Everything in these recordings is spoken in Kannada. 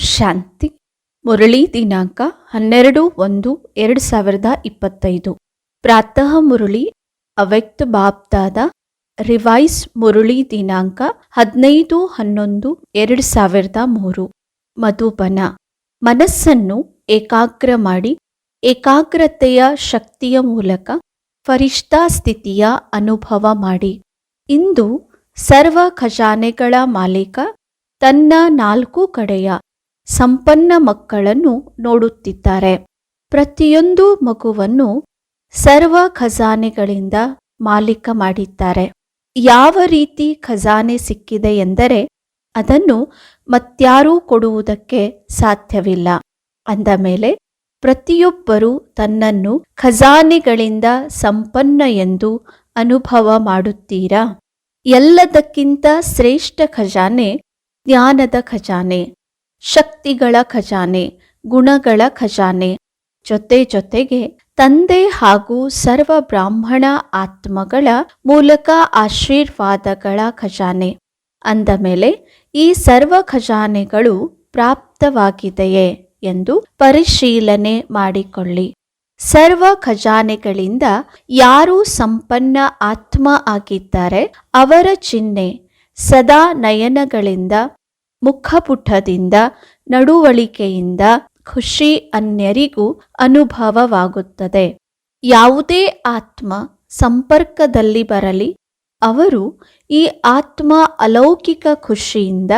ಶಾಂತಿ. ಮುರಳಿ ದಿನಾಂಕ ಹನ್ನೆರಡು ಒಂದು ಎರಡು ಸಾವಿರದ ಇಪ್ಪತ್ತೈದು. ಪ್ರಾತಃ ಮುರಳಿ ಅವ್ಯಕ್ತ ಬಾಬ್ದಾದ ರಿವೈಸ್ ಮುರಳಿ ದಿನಾಂಕ ಹದಿನೈದು ಹನ್ನೊಂದು ಎರಡು ಸಾವಿರದ ಮೂರು. ಮಧುಬನ. ಮನಸ್ಸನ್ನು ಏಕಾಗ್ರ ಮಾಡಿ, ಏಕಾಗ್ರತೆಯ ಶಕ್ತಿಯ ಮೂಲಕ ಫರಿಷ್ಠಾ ಸ್ಥಿತಿಯ ಅನುಭವ ಮಾಡಿ. ಇಂದು ಸರ್ವ ಖಜಾನೆಗಳ ಮಾಲೀಕ ತನ್ನ ನಾಲ್ಕು ಕಡೆಯ ಸಂಪನ್ನ ಮಕ್ಕಳನ್ನು ನೋಡುತ್ತಿದ್ದಾರೆ. ಪ್ರತಿಯೊಂದು ಮಗುವನ್ನು ಸರ್ವ ಖಜಾನೆಗಳಿಂದ ಮಾಲೀಕ ಮಾಡಿದ್ದಾರೆ. ಯಾವ ರೀತಿ ಖಜಾನೆ ಸಿಕ್ಕಿದೆ ಎಂದರೆ ಅದನ್ನು ಮತ್ಯಾರೂ ಕೊಡುವುದಕ್ಕೆ ಸಾಧ್ಯವಿಲ್ಲ. ಅಂದ ಮೇಲೆ ಪ್ರತಿಯೊಬ್ಬರೂ ತನ್ನನ್ನು ಖಜಾನೆಗಳಿಂದ ಸಂಪನ್ನ ಎಂದು ಅನುಭವ ಮಾಡುತ್ತೀರಾ? ಎಲ್ಲದಕ್ಕಿಂತ ಶ್ರೇಷ್ಠ ಖಜಾನೆ ಜ್ಞಾನದ ಖಜಾನೆ. ಶಕ್ತಿಗಳ ಖಜಾನೆ, ಗುಣಗಳ ಖಜಾನೆ. ಜೊತೆ ಜೊತೆಗೆ ತಂದೆ ಹಾಗೂ ಸರ್ವ ಬ್ರಾಹ್ಮಣ ಆತ್ಮಗಳ ಮೂಲಕ ಆಶೀರ್ವಾದಗಳ ಖಜಾನೆ. ಅಂದ ಮೇಲೆ ಈ ಸರ್ವ ಖಜಾನೆಗಳು ಪ್ರಾಪ್ತವಾಗಿದೆಯೇ ಎಂದು ಪರಿಶೀಲನೆ ಮಾಡಿಕೊಳ್ಳಿ. ಸರ್ವ ಖಜಾನೆಗಳಿಂದ ಯಾರು ಸಂಪನ್ನ ಆತ್ಮ ಆಗಿದ್ದಾರೆ ಅವರ ಚಿಹ್ನೆ ಸದಾ ನಯನಗಳಿಂದ ಮುಖಪುಟದಿಂದ, ನಡುವಳಿಕೆಯಿಂದ ಖುಷಿ ಅನ್ಯರಿಗೂ ಅನುಭವವಾಗುತ್ತದೆ. ಯಾವುದೇ ಆತ್ಮ ಸಂಪರ್ಕದಲ್ಲಿ ಬರಲಿ, ಅವರು ಈ ಆತ್ಮ ಅಲೌಕಿಕ ಖುಷಿಯಿಂದ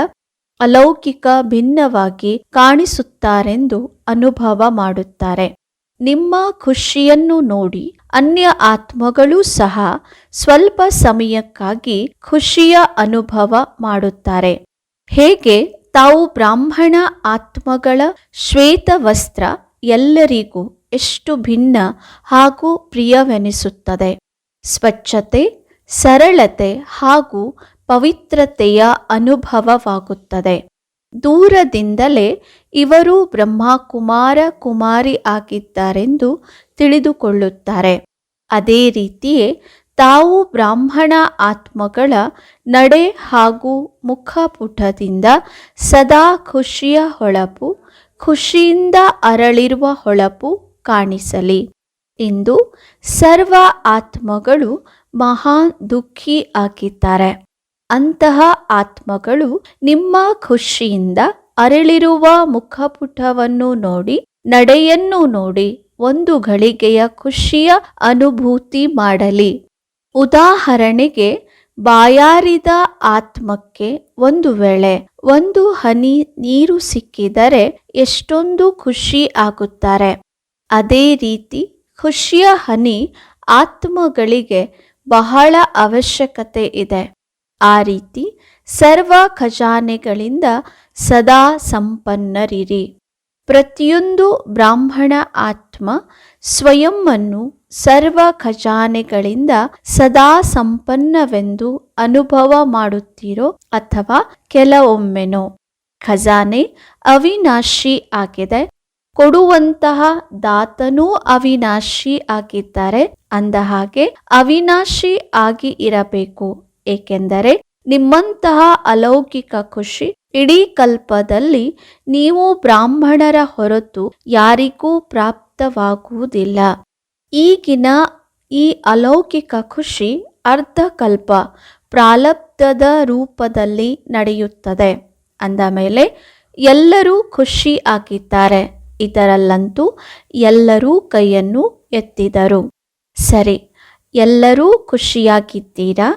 ಅಲೌಕಿಕ ಭಿನ್ನವಾಗಿ ಕಾಣಿಸುತ್ತಾರೆಂದು ಅನುಭವ ಮಾಡುತ್ತಾರೆ. ನಿಮ್ಮ ಖುಷಿಯನ್ನು ನೋಡಿ ಅನ್ಯ ಆತ್ಮಗಳೂ ಸಹ ಸ್ವಲ್ಪ ಸಮಯಕ್ಕಾಗಿ ಖುಷಿಯ ಅನುಭವ ಮಾಡುತ್ತಾರೆ. ಹೇಗೆ ತಾವು ಬ್ರಾಹ್ಮಣ ಆತ್ಮಗಳ ಶ್ವೇತ ವಸ್ತ್ರ ಎಲ್ಲರಿಗೂ ಎಷ್ಟು ಭಿನ್ನ ಹಾಗೂ ಪ್ರಿಯವೆನಿಸುತ್ತದೆ. ಸ್ವಚ್ಛತೆ, ಸರಳತೆ ಹಾಗೂ ಪವಿತ್ರತೆಯ ಅನುಭವವಾಗುತ್ತದೆ. ದೂರದಿಂದಲೇ ಇವರು ಬ್ರಹ್ಮಕುಮಾರ ಕುಮಾರಿ ಆಗಿದ್ದಾರೆಂದು ತಿಳಿದುಕೊಳ್ಳುತ್ತಾರೆ. ಅದೇ ರೀತಿಯೇ ತಾವು ಬ್ರಾಹ್ಮಣ ಆತ್ಮಗಳ ನಡೆ ಹಾಗೂ ಮುಖಪುಟದಿಂದ ಸದಾ ಖುಷಿಯ ಹೊಳಪು, ಖುಷಿಯಿಂದ ಅರಳಿರುವ ಹೊಳಪು ಕಾಣಿಸಲಿ. ಇಂದು ಸರ್ವ ಆತ್ಮಗಳು ಮಹಾನ್ ದುಃಖಿ ಆಗಿದ್ದಾರೆ. ಅಂತಹ ಆತ್ಮಗಳು ನಿಮ್ಮ ಖುಷಿಯಿಂದ ಅರಳಿರುವ ಮುಖಪುಟವನ್ನು ನೋಡಿ, ನಡೆಯನ್ನು ನೋಡಿ, ಒಂದು ಗಳಿಗೆಯ ಖುಷಿಯ ಅನುಭೂತಿ ಮಾಡಲಿ. ಉದಾಹರಣೆಗೆ ಬಾಯಾರಿದ ಆತ್ಮಕ್ಕೆ ಒಂದು ವೇಳೆ ಒಂದು ಹನಿ ನೀರು ಸಿಕ್ಕಿದರೆ ಎಷ್ಟೊಂದು ಖುಷಿ ಆಗುತ್ತಾರೆ. ಅದೇ ರೀತಿ ಖುಷಿಯ ಹನಿ ಆತ್ಮಗಳಿಗೆ ಬಹಳ ಅವಶ್ಯಕತೆ ಇದೆ. ಆ ರೀತಿ ಸರ್ವ ಖಜಾನೆಗಳಿಂದ ಸದಾ ಸಂಪನ್ನರಿರಿ. ಪ್ರತಿಯೊಂದು ಬ್ರಾಹ್ಮಣ ಆತ್ಮ ಸ್ವಯಂವನ್ನು ಸರ್ವ ಖಜಾನೆಗಳಿಂದ ಸದಾ ಸಂಪನ್ನವೆಂದು ಅನುಭವ ಮಾಡುತ್ತೀರೋ ಅಥವಾ ಕೆಲವೊಮ್ಮೆನೋ. ಖಜಾನೆ ಅವಿನಾಶಿ ಆಗಿದೆ. ಕೊಡುವಂತಹ ದಾತನೂ ಅವಿನಾಶಿ ಆಗಿದ್ದಾರೆ. ಅಂದ ಹಾಗೆ ಅವಿನಾಶಿ ಆಗಿ ಇರಬೇಕು. ಏಕೆಂದರೆ ನಿಮ್ಮಂತಹ ಅಲೌಕಿಕ ಖುಷಿ ಇಡೀ ಕಲ್ಪದಲ್ಲಿ ನೀವು ಬ್ರಾಹ್ಮಣರ ಹೊರತು ಯಾರಿಗೂ ಪ್ರಾಪ್ತವಾಗುವುದಿಲ್ಲ. ಈಗಿನ ಈ ಅಲೌಕಿಕ ಖುಷಿ ಅರ್ಧಕಲ್ಪ ಪ್ರಾಲಬ್ಧದ ರೂಪದಲ್ಲಿ ನಡೆಯುತ್ತದೆ. ಅಂದ ಮೇಲೆ, ಎಲ್ಲರೂ ಖುಷಿ ಆಗಿದ್ದಾರೆ. ಇದರಲ್ಲಂತೂ ಎಲ್ಲರೂ ಕೈಯನ್ನು ಎತ್ತಿದರು. ಸರಿ, ಎಲ್ಲರೂ ಖುಷಿಯಾಗಿದ್ದೀರಾ?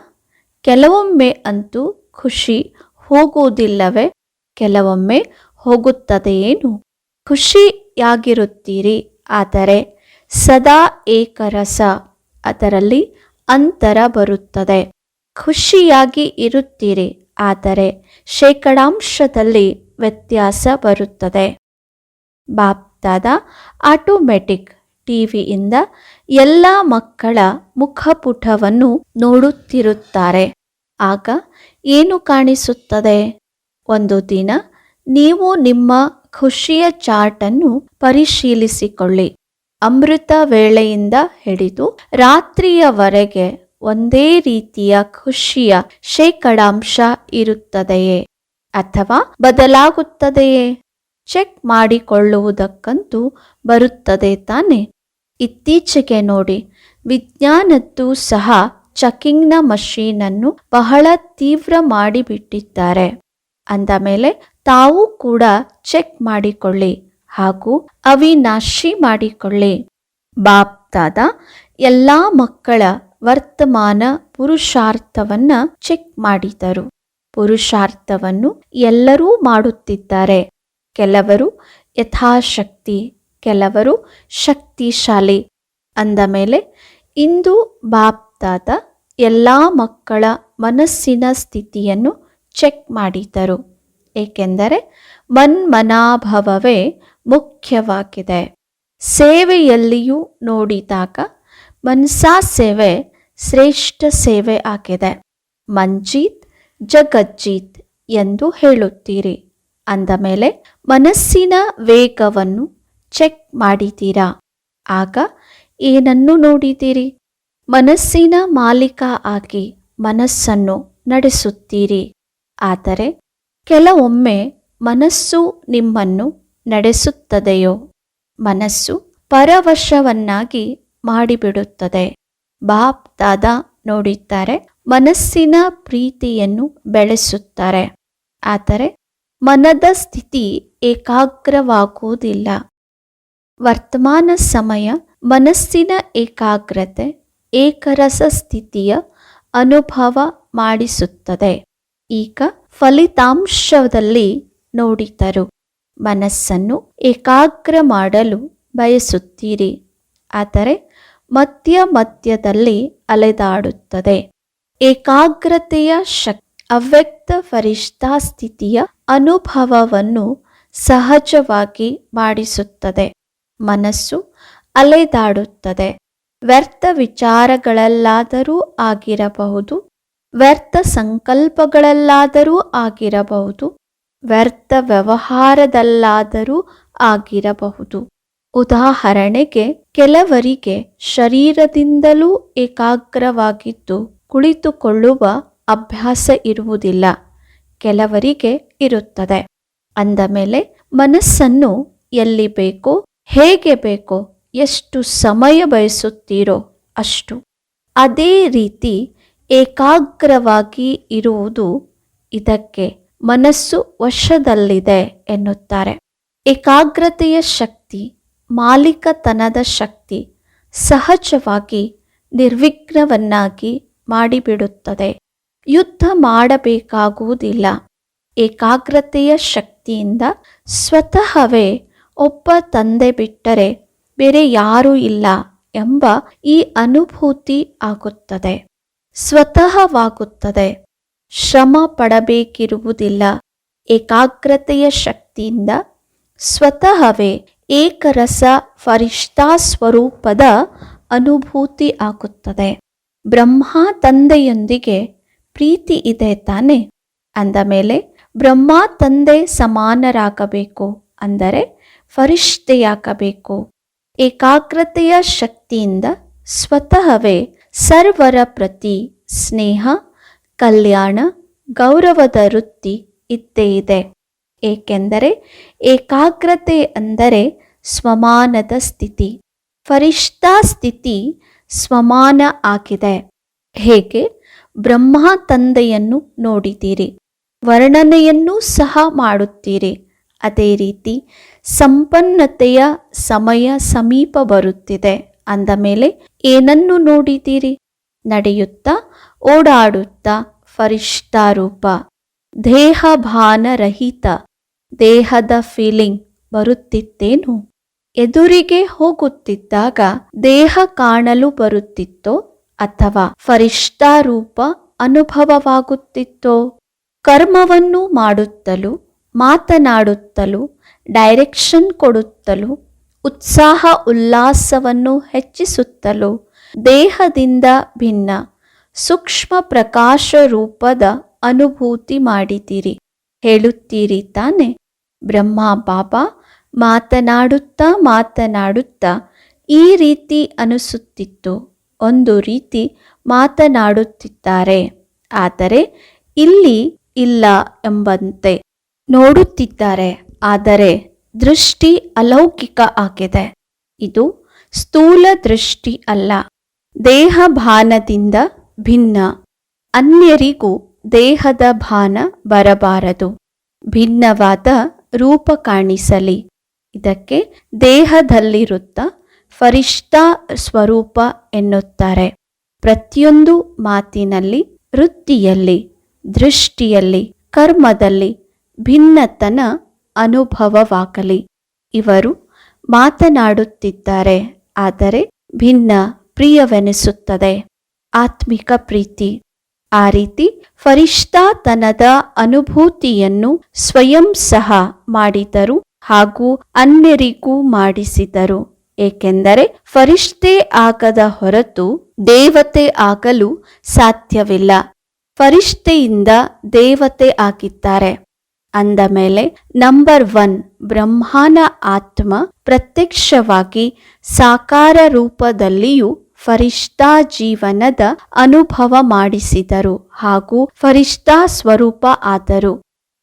ಕೆಲವೊಮ್ಮೆ ಅಂತೂ ಖುಷಿ ಹೋಗುವುದಿಲ್ಲವೇ? ಕೆಲವೊಮ್ಮೆ ಹೋಗುತ್ತದೆಯೇನು? ಖುಷಿಯಾಗಿರುತ್ತೀರಿ, ಆದರೆ ಸದಾ ಏಕರಸ. ಅದರಲ್ಲಿ ಅಂತರ ಬರುತ್ತದೆ. ಖುಷಿಯಾಗಿ ಇರುತ್ತೀರಿ. ಆದರೆ ಶೇಕಡಾಂಶದಲ್ಲಿ ವ್ಯತ್ಯಾಸ ಬರುತ್ತದೆ. ಬಾಪ್ತಾದ ಆಟೋಮೆಟಿಕ್ ಟಿವಿಯಿಂದ ಎಲ್ಲ ಮಕ್ಕಳ ಮುಖಪುಟವನ್ನು ನೋಡುತ್ತಿರುತ್ತಾರೆ. ಆಗ ಏನು ಕಾಣಿಸುತ್ತದೆ? ಒಂದು ದಿನ ನೀವು ನಿಮ್ಮ ಖುಷಿಯ ಚಾರ್ಟನ್ನು ಪರಿಶೀಲಿಸಿಕೊಳ್ಳಿ. ಅಮೃತ ವೇಳೆಯಿಂದ ಹಿಡಿದು ರಾತ್ರಿಯವರೆಗೆ ಒಂದೇ ರೀತಿಯ ಖುಷಿಯ ಶೇಕಡಾಂಶ ಇರುತ್ತದೆಯೇ? ಅಥವಾ ಬದಲಾಗುತ್ತದೆಯೇ? ಚೆಕ್ ಮಾಡಿಕೊಳ್ಳುವುದಕ್ಕಂತೂ ಬರುತ್ತದೆ ತಾನೆ? ಇತ್ತೀಚೆಗೆ ನೋಡಿ, ವಿಜ್ಞಾನದ್ದು ಸಹ ಚೆಕಿಂಗ್ನ ಮಷೀನನ್ನು ಬಹಳ ತೀವ್ರ ಮಾಡಿಬಿಟ್ಟಿದ್ದಾರೆ. ಅಂದ ಮೇಲೆ ತಾವು ಕೂಡ ಚೆಕ್ ಮಾಡಿಕೊಳ್ಳಿ. ಹಾಗೂ ಅವಿನಾಶಿ ಮಾಡಿಕೊಳ್ಳಿ. ಬಾಪ್ತಾದ ಎಲ್ಲ ಮಕ್ಕಳ ವರ್ತಮಾನ ಪುರುಷಾರ್ಥವನ್ನ ಚೆಕ್ ಮಾಡಿದರು. ಪುರುಷಾರ್ಥವನ್ನು ಎಲ್ಲರೂ ಮಾಡುತ್ತಿದ್ದಾರೆ. ಕೆಲವರು ಯಥಾಶಕ್ತಿ, ಕೆಲವರು ಶಕ್ತಿಶಾಲಿ. ಅಂದ ಮೇಲೆ ಇಂದು ಬಾಪ್ತಾದ ಎಲ್ಲ ಮಕ್ಕಳ ಮನಸ್ಸಿನ ಸ್ಥಿತಿಯನ್ನು ಚೆಕ್ ಮಾಡಿದರು. ಏಕೆಂದರೆ ಮನ್ಮನಾಭವವೇ ಮುಖ್ಯವಾಗಿದೆ. ಸೇವೆಯಲ್ಲಿಯೂ ನೋಡಿದಾಗ ಮನ್ಸಾ ಸೇವೆ ಶ್ರೇಷ್ಠ ಸೇವೆ ಆಗಿದೆ. ಮಂಜೀತ್ ಜಗಜ್ಜೀತ್ ಎಂದು ಹೇಳುತ್ತೀರಿ. ಅಂದ ಮೇಲೆ ಮನಸ್ಸಿನ ವೇಗವನ್ನು ಚೆಕ್ ಮಾಡಿದ್ದೀರಾ ಆಗ ಏನನ್ನು ನೋಡಿದ್ದೀರಿ? ಮನಸ್ಸಿನ ಮಾಲೀಕ ಆಗಿ ಮನಸ್ಸನ್ನು ನಡೆಸುತ್ತೀರಿ. ಆದರೆ ಕೆಲವೊಮ್ಮೆ ಮನಸ್ಸು ನಿಮ್ಮನ್ನು ನಡೆಸುತ್ತದೆಯೋ? ಮನಸ್ಸು ಪರವಶವನ್ನಾಗಿ ಮಾಡಿಬಿಡುತ್ತದೆ. ಬಾಪ್ ದಾದಾ ನೋಡಿದ್ದಾರೆ, ಮನಸ್ಸಿನ ಪ್ರೀತಿಯನ್ನು ಬೆಳೆಸುತ್ತಾರೆ. ಆದರೆ ಮನದ ಸ್ಥಿತಿ ಏಕಾಗ್ರವಾಗುವುದಿಲ್ಲ. ವರ್ತಮಾನ ಸಮಯ ಮನಸ್ಸಿನ ಏಕಾಗ್ರತೆ, ಏಕರಸ ಸ್ಥಿತಿಯ ಅನುಭವ ಮಾಡಿಸುತ್ತದೆ. ಈಗ ಫಲಿತಾಂಶದಲ್ಲಿ ನೋಡಿದರು. ಮನಸ್ಸನ್ನು ಏಕಾಗ್ರ ಮಾಡಲು ಬಯಸುತ್ತೀರಿ. ಆದರೆ ಮಧ್ಯ ಮಧ್ಯದಲ್ಲಿ ಅಲೆದಾಡುತ್ತದೆ. ಏಕಾಗ್ರತೆಯ ಶಕ್, ಅವ್ಯಕ್ತ ಫರಿಷ್ಠಾ ಸ್ಥಿತಿಯ ಅನುಭವವನ್ನು ಸಹಜವಾಗಿ ಮಾಡಿಸುತ್ತದೆ. ಮನಸ್ಸು ಅಲೆದಾಡುತ್ತದೆ. ವ್ಯರ್ಥ ವಿಚಾರಗಳಲ್ಲಾದರೂ ಆಗಿರಬಹುದು. ವ್ಯರ್ಥ ಸಂಕಲ್ಪಗಳಲ್ಲಾದರೂ ಆಗಿರಬಹುದು, ವ್ಯರ್ಥ ವ್ಯವಹಾರದಲ್ಲಾದರೂ ಆಗಿರಬಹುದು. ಉದಾಹರಣೆಗೆ, ಕೆಲವರಿಗೆ ಶರೀರದಿಂದಲೂ ಏಕಾಗ್ರವಾಗಿದ್ದು ಕುಳಿತುಕೊಳ್ಳುವ ಅಭ್ಯಾಸ ಇರುವುದಿಲ್ಲ. ಕೆಲವರಿಗೆ ಇರುತ್ತದೆ. ಅಂದ ಮೇಲೆ, ಮನಸ್ಸನ್ನು ಎಲ್ಲಿ ಬೇಕೋ, ಹೇಗೆ ಬೇಕೋ, ಎಷ್ಟು ಸಮಯ ಬಯಸುತ್ತೀರೋ ಅಷ್ಟು. ಅದೇ ರೀತಿ ಏಕಾಗ್ರವಾಗಿ ಇರುವುದು ಇದಕ್ಕೆ ಮನಸ್ಸು ವಶದಲ್ಲಿದೆ ಎನ್ನುತ್ತಾರೆ. ಏಕಾಗ್ರತೆಯ ಶಕ್ತಿ, ಮಾಲೀಕತನದ ಶಕ್ತಿ ಸಹಜವಾಗಿ ನಿರ್ವಿಘ್ನವನ್ನಾಗಿ ಮಾಡಿಬಿಡುತ್ತದೆ. ಯುದ್ಧ ಮಾಡಬೇಕಾಗುವುದಿಲ್ಲ. ಏಕಾಗ್ರತೆಯ ಶಕ್ತಿಯಿಂದ ಸ್ವತಃವೇ ಒಬ್ಬ ತಂದೆ ಬಿಟ್ಟರೆ ಬೇರೆ ಯಾರೂ ಇಲ್ಲ ಎಂಬ ಈ ಅನುಭೂತಿ ಆಗುತ್ತದೆ. ಸ್ವತಃವಾಗುತ್ತದೆ. ಶ್ರಮ ಪಡಬೇಕಿರುವುದಿಲ್ಲ. ಏಕಾಗ್ರತೆಯ ಶಕ್ತಿಯಿಂದ ಸ್ವತಃವೇ ಏಕರಸ ಫರಿಷ್ಠಾ ಸ್ವರೂಪದ ಅನುಭೂತಿ ಆಗುತ್ತದೆ. ಬ್ರಹ್ಮ ತಂದೆಯೊಂದಿಗೆ ಪ್ರೀತಿ ಇದೆ ತಾನೆ? ಅಂದ ಮೇಲೆ, ಬ್ರಹ್ಮ ತಂದೆ ಸಮಾನರಾಗಬೇಕು ಅಂದರೆ ಫರಿಷ್ಠೆಯಾಗಬೇಕು. ಏಕಾಗ್ರತೆಯ ಶಕ್ತಿಯಿಂದ ಸ್ವತಃವೇ ಸರ್ವರ ಪ್ರತಿ ಸ್ನೇಹ, ಕಲ್ಯಾಣ, ಗೌರವದ ವೃತ್ತಿ ಇದ್ದೇ ಇದೆ. ಏಕೆಂದರೆ ಏಕಾಗ್ರತೆ ಅಂದರೆ ಸ್ವಮಾನದ ಸ್ಥಿತಿ. ಫರಿಷ್ಠಾ ಸ್ಥಿತಿ ಸ್ವಮಾನ ಆಗಿದೆ. ಹೇಗೆ? ಬ್ರಹ್ಮ ತಂದೆಯನ್ನು ನೋಡಿದ್ದೀರಿ. ವರ್ಣನೆಯನ್ನೂ ಸಹ ಮಾಡುತ್ತೀರಿ. ಅದೇ ರೀತಿ ಸಂಪನ್ನತೆಯ ಸಮಯ ಸಮೀಪ ಬರುತ್ತಿದೆ. ಅಂದ ಮೇಲೆ, ಏನನ್ನು ನೋಡಿದ್ದೀರಿ? ನಡೆಯುತ್ತಾ, ಓಡಾಡುತ್ತಾ ಫರಿಷ್ಠಾರೂಪ ದೇಹಭಾನರಹಿತ, ದೇಹದ ಫೀಲಿಂಗ್ ಬರುತ್ತಿತ್ತೇನು? ಎದುರಿಗೆ ಹೋಗುತ್ತಿದ್ದಾಗ ದೇಹ ಕಾಣಲು ಬರುತ್ತಿತ್ತೋ ಅಥವಾ ಫರಿಷ್ಠಾರೂಪ ಅನುಭವವಾಗುತ್ತಿತ್ತೋ? ಕರ್ಮವನ್ನು ಮಾಡುತ್ತಲೂ, ಮಾತನಾಡುತ್ತಲೂ ಡೈರೆಕ್ಷನ್ ಕೊಡುತ್ತಲೂ ಉತ್ಸಾಹ ಉಲ್ಲಾಸವನ್ನು ಹೆಚ್ಚಿಸುತ್ತಲೂ ದೇಹದಿಂದ ಭಿನ್ನ ಸೂಕ್ಷ್ಮ ಪ್ರಕಾಶ ರೂಪದ ಅನುಭೂತಿ ಮಾಡಿದ್ದೀರಿ. ಹೇಳುತ್ತೀರಿ ತಾನೆ. ಬ್ರಹ್ಮ ಬಾಬಾ ಮಾತನಾಡುತ್ತಾ ಮಾತನಾಡುತ್ತಾ ಈ ರೀತಿ ಅನಿಸುತ್ತಿತ್ತು. ಒಂದು ರೀತಿ ಮಾತನಾಡುತ್ತಿದ್ದಾರೆ. ಆದರೆ ಇಲ್ಲಿ ಇಲ್ಲ ಎಂಬಂತೆ ನೋಡುತ್ತಿದ್ದಾರೆ. ಆದರೆ ದೃಷ್ಟಿ ಅಲೌಕಿಕ ಆಗಿದೆ. ಇದು ಸ್ಥೂಲ ದೃಷ್ಟಿ ಅಲ್ಲ. ದೇಹ ಭಾನದಿಂದ ಭಿನ್ನ. ಅನ್ಯರಿಗೂ ದೇಹದ ಭಾನ ಬರಬಾರದು. ಭಿನ್ನವಾದ ರೂಪ ಕಾಣಿಸಲಿ. ಇದಕ್ಕೆ ದೇಹದಲ್ಲಿರುತ್ತ ಫರಿಷ್ಠಾ ಸ್ವರೂಪ ಎನ್ನುತ್ತಾರೆ. ಪ್ರತಿಯೊಂದು ಮಾತಿನಲ್ಲಿ ವೃತ್ತಿಯಲ್ಲಿ, ದೃಷ್ಟಿಯಲ್ಲಿ, ಕರ್ಮದಲ್ಲಿ ಭಿನ್ನತನ ಅನುಭವವಾಗಲಿ. ಇವರು ಮಾತನಾಡುತ್ತಿದ್ದಾರೆ, ಆದರೆ ಭಿನ್ನ ಪ್ರಿಯವೆನಿಸುತ್ತದೆ. ಆತ್ಮಿಕ ಪ್ರೀತಿ. ಆ ರೀತಿ ಫರಿಷ್ಠಾತನದ ಅನುಭೂತಿಯನ್ನು ಸ್ವಯಂ ಸಹ ಮಾಡಿದರು ಹಾಗೂ ಅನ್ಯರಿಗೂ ಮಾಡಿಸಿದರು. ಏಕೆಂದರೆ ಫರಿಷ್ಠೆ ಆಗದ ಹೊರತು ದೇವತೆ ಆಗಲು ಸಾಧ್ಯವಿಲ್ಲ. ಫರಿಷ್ಠೆಯಿಂದ ದೇವತೆ ಆಗಿದ್ದಾರೆ. ಅಂದ ಮೇಲೆ, ನಂಬರ್ ಒನ್, ಬ್ರಹ್ಮಾನ ಆತ್ಮ ಪ್ರತ್ಯಕ್ಷವಾಗಿ ಸಾಕಾರ ರೂಪದಲ್ಲಿಯೂ ಫರಿಷ್ಠಾ ಜೀವನದ ಅನುಭವ ಮಾಡಿಸಿದರು ಹಾಗೂ ಫರಿಷ್ಠಾ ಸ್ವರೂಪ ಆದರು.